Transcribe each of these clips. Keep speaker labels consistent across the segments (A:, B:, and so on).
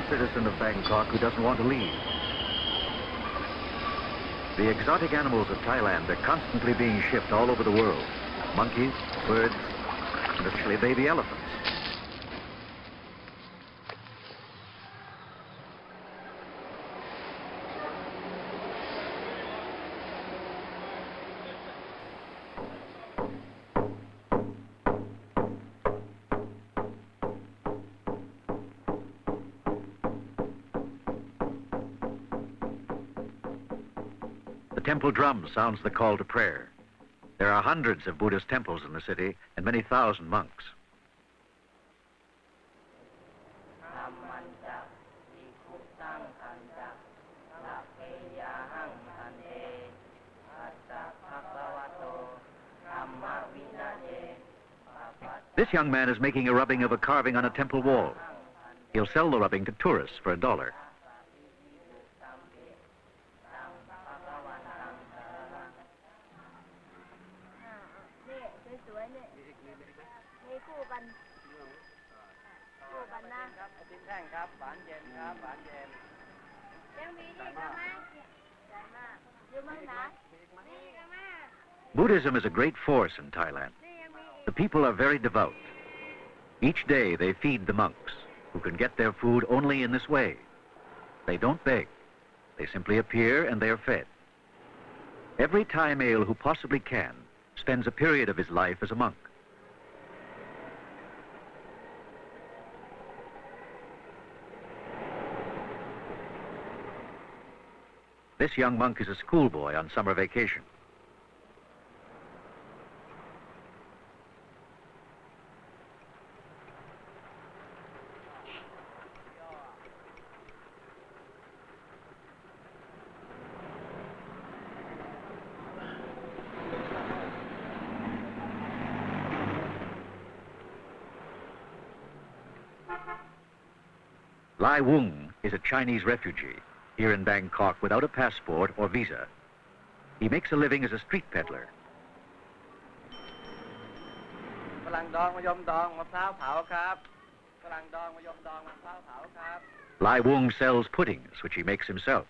A: one citizen of Bangkok who doesn't want to leave. The exotic animals of Thailand are constantly being shipped all over the world. Monkeys, birds, and especially baby elephants. Temple drum sounds the call to prayer. There are hundreds of Buddhist temples in the city and many thousand monks. This young man is making a rubbing of a carving on a temple wall. He'll sell the rubbing to tourists for a dollar.
B: หวานเย็นครับ หวานเย็น
C: ยังมีนี่ก็มาใหญ่มากอยู่เมืองไหนนี่ก็มา
A: Buddhism is a great force in Thailand.
C: นี่ยังมีอีก
A: The people are very devout. Each day they feed the monks, who can get their food only in this way. They don't beg. They simply appear and they are fed. Every Thai male who possibly can spends a period of his life as a monk. This young monk is a schoolboy on summer vacation. Lai Wung is a Chinese refugee here in Bangkok without a passport or visa. He makes a living as a street peddler. Lai Wong sells puddings, which he makes himself.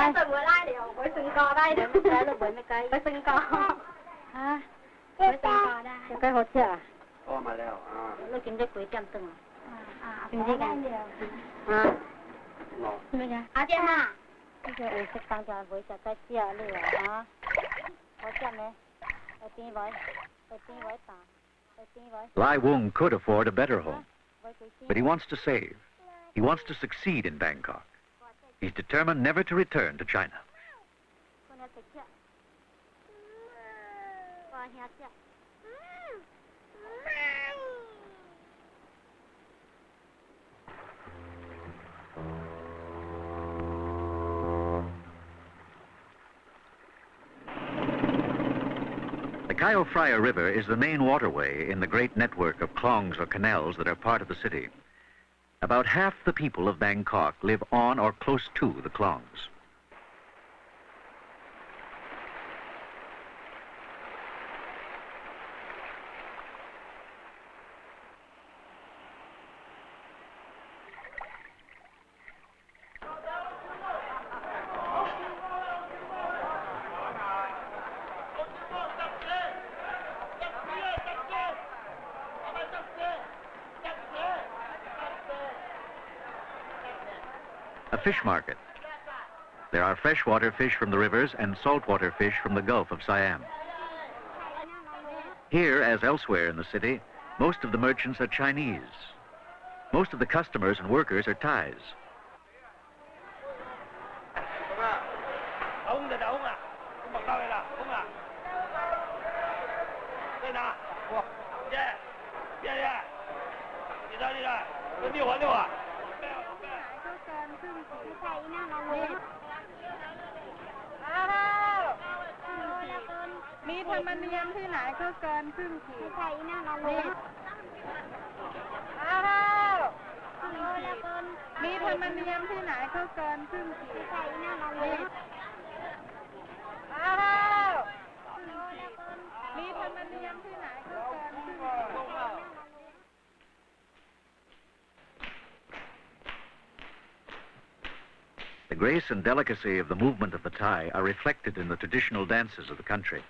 C: 拉。佢唔會拉你，我會升降拉你。喺度揾咩
B: 雞？佢升降。嚇？佢升降啦。
C: 隻雞好食啊？哦，咪了啊。你見啲鬼咁凍啊？啊，唔知㗎。啊。咩
B: 㗎？阿姐
C: 嘛。呢個會識翻就係會食雞之後呢個嚇。我真係，我邊位？我邊位打？我邊位
A: ？Lai Wung could afford a better home, but he wants to save. He wants to succeed in Bangkok. He's determined never to return to China. The Cayo Frio River is the main waterway in the great network of clongs or canals that are part of the city. About half the people of Bangkok live on or close to the klongs. Fish market. There are freshwater fish from the rivers and saltwater fish from the Gulf of Siam. Here, as elsewhere in the city, most of the merchants are Chinese. Most of the customers and workers are Thais.
C: นครึ่งขีด ใส่หน้าเราเลย
D: มีธรรมเนียมที่ไหนก็เกินครึ่งขีด
C: ใส่หน้าเราเลย
D: มีธรรมเนียมที่ไหนก็เกินครึ่งขีด
A: The grace and delicacy of the movement of the Thai are reflected in the traditional dances of the country.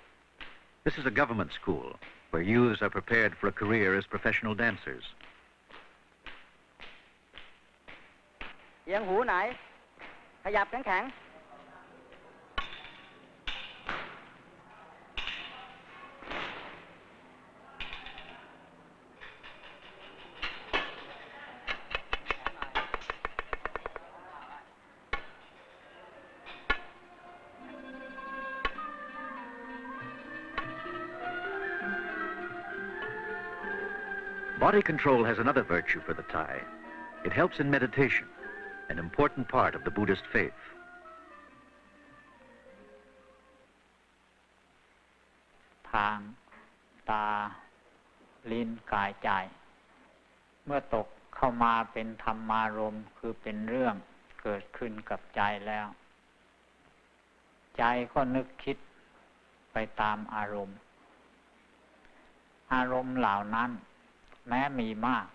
A: This is a government school where youths are prepared for a career as professional dancers.
E: Yang Hu Nai,
A: Body control has another virtue for the Thai. It helps in meditation, an important part of the Buddhist faith.
F: ทางตาลิ้นกายใจเมื่อตกเข้ามาเป็นธรรมารมคือเป็นเรื่องเกิดขึ้นกับใจแล้ว ใจก็นึกคิดไปตามอารมณ์ อารมณ์เหล่านั้น แม้มีมาก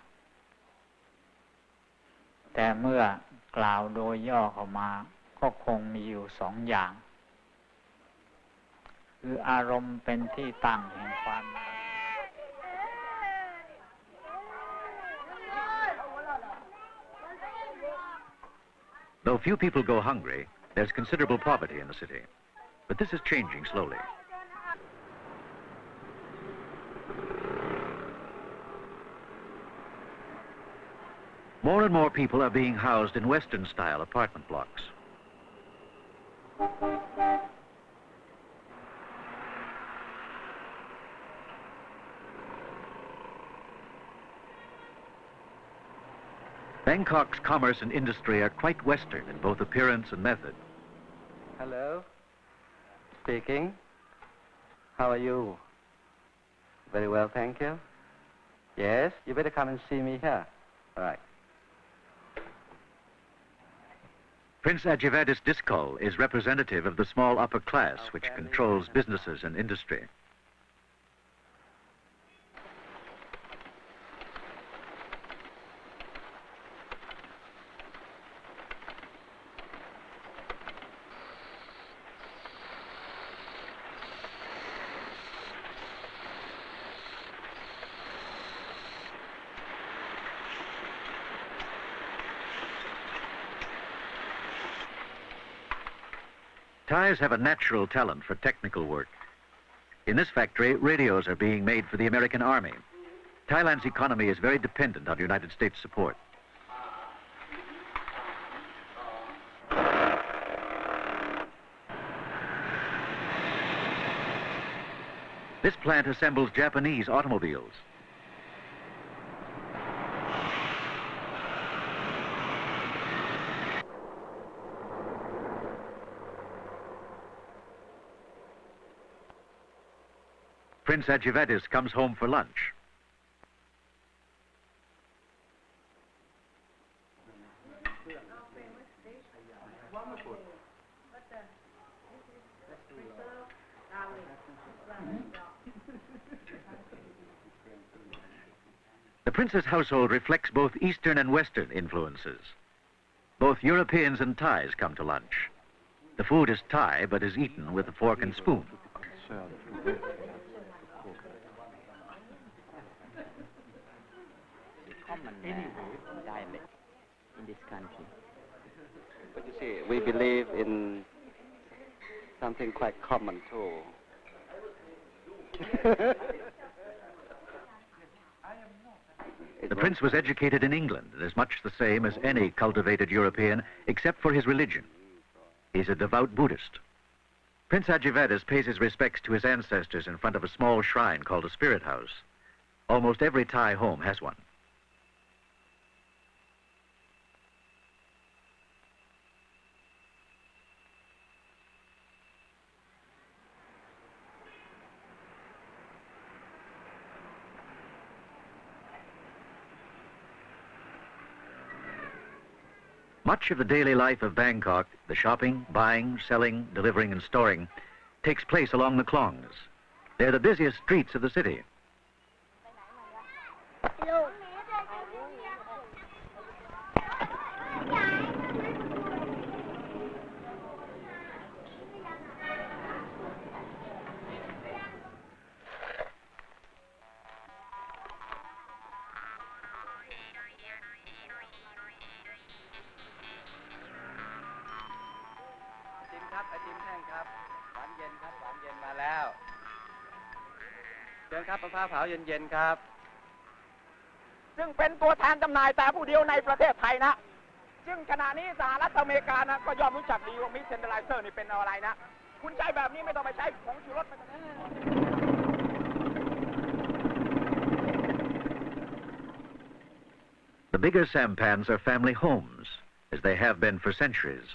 F: แต่เมื่อกล่าวโดยย่อเข้ามา ก็คงมีอยู่สองอย่าง คืออารมณ์เป็นที่ตั้งแห่งความ
A: Though few people go hungry, there's considerable poverty in the city. But this is changing slowly. More and more people are being housed in Western style apartment blocks. Bangkok's commerce and industry are quite Western in both appearance and method.
B: Hello. Speaking. How are you? Very well, thank you. Yes, you better come and see me here. All right.
A: Prince Ajivadis Diskol is representative of the small upper class which controls businesses and industry. Thais have a natural talent for technical work. In this factory, radios are being made for the American Army. Thailand's economy is very dependent on United States support. This plant assembles Japanese automobiles. Prince Ajivadis comes home for lunch. The prince's household reflects both Eastern and Western influences. Both Europeans and Thais come to lunch. The food is Thai, but is eaten with a fork and spoon.
E: Common uh, dialect in this country.
B: But you see, we believe in something quite common too.
A: The prince was educated in England and is much the same as any cultivated European, except for his religion. He's a devout Buddhist. Prince Ajivedas pays his respects to his ancestors in front of a small shrine called a spirit house. Almost every Thai home has one. Much of the daily life of Bangkok, the shopping, buying, selling, delivering, and storing, takes place along the Klongs. They're the busiest streets of the city.
B: Dạ, เผาเย็นๆครับ
G: ซึ่งเป็นตัวแทนจำหน่ายแต่ผู้เดียวในประเทศไทยนะ ซึ่งขณะนี้สหรัฐอเมริกานะก็ยอมรู้จักดีว่ามิสเซนเดอร์ไลเซอร์นี่เป็นอะไรนะ คุณใช้แบบนี้ไม่ต้องไปใช้ผงชูรสไม่ต้อง
A: The bigger sampans are family homes, as they have been for centuries.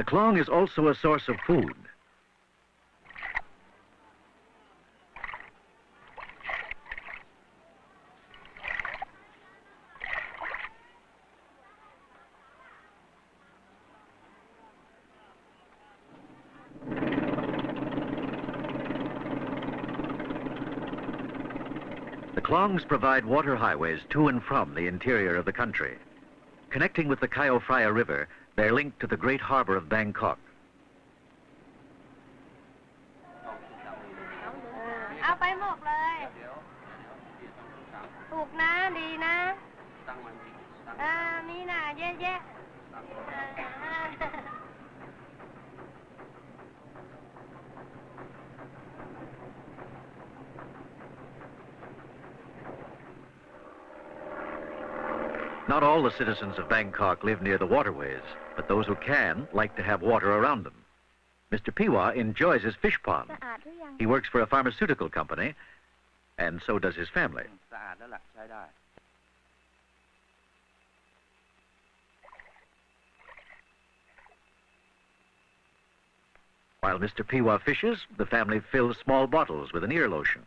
A: The klong is also a source of food. The Klongs provide water highways to and from the interior of the country. Connecting with the Kayo Phraya River, they're linked to the great harbor of Bangkok. Not all the citizens of Bangkok live near the waterways but those who can like to have water around them. Mr. Piwa enjoys his fish pond. He works for a pharmaceutical company, and so does his family. While Mr. Piwa fishes, the family fills small bottles with an ear lotion.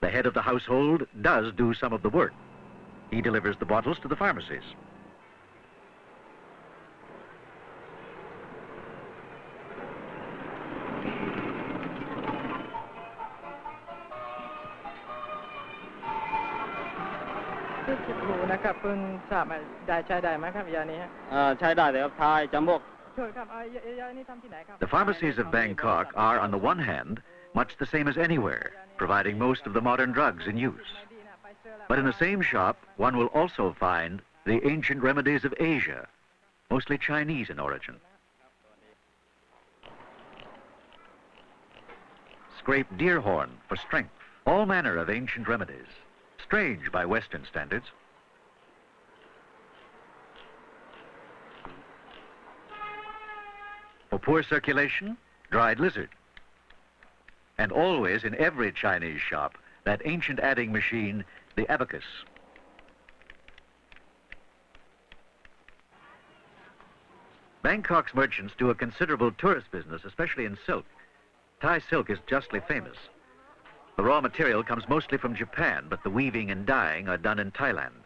A: The head of the household does do some of the work. He delivers the bottles to the pharmacies.
H: Thưa chị Cụ นะครับเพิ่งทราบมาได้ใช้ได้ไหมครับยานี้ฮะ
E: ใช้ได้เลยครับทายจมูก
H: ช่วยครับเอายายานี้ทำที่ไหนครับ
A: The pharmacies of Bangkok are, on the one hand, much the same as anywhere, providing most of the modern drugs in use. But in the same shop, one will also find the ancient remedies of Asia, mostly Chinese in origin. Scrape deer horn for strength, all manner of ancient remedies, strange by Western standards. For poor circulation, dried lizard. And always in every Chinese shop, that ancient adding machine, the abacus. Bangkok's merchants do a considerable tourist business, especially in silk. Thai silk is justly famous. The raw material comes mostly from Japan, but the weaving and dyeing are done in Thailand.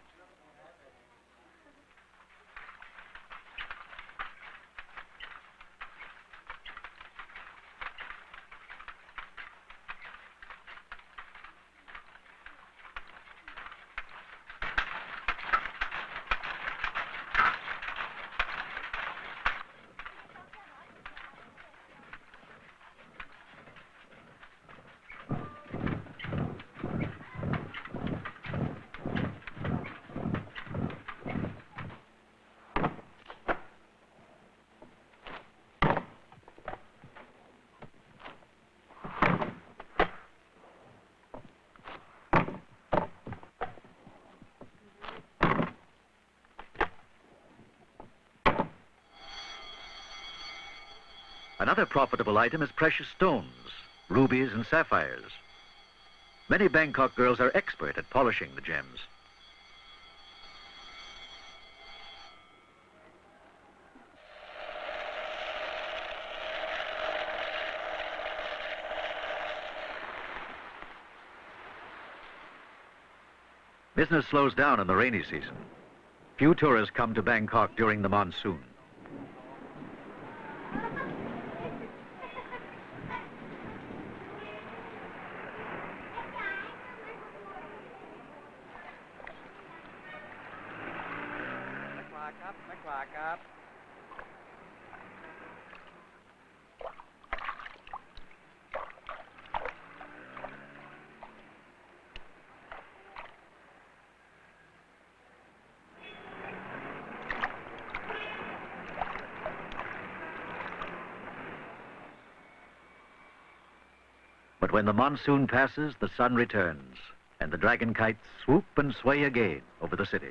A: Another profitable item is precious stones, rubies and sapphires. Many Bangkok girls are expert at polishing the gems. Business slows down in the rainy season. Few tourists come to Bangkok during the monsoon. But when the monsoon passes, the sun returns, and the dragon kites swoop and sway again over the city.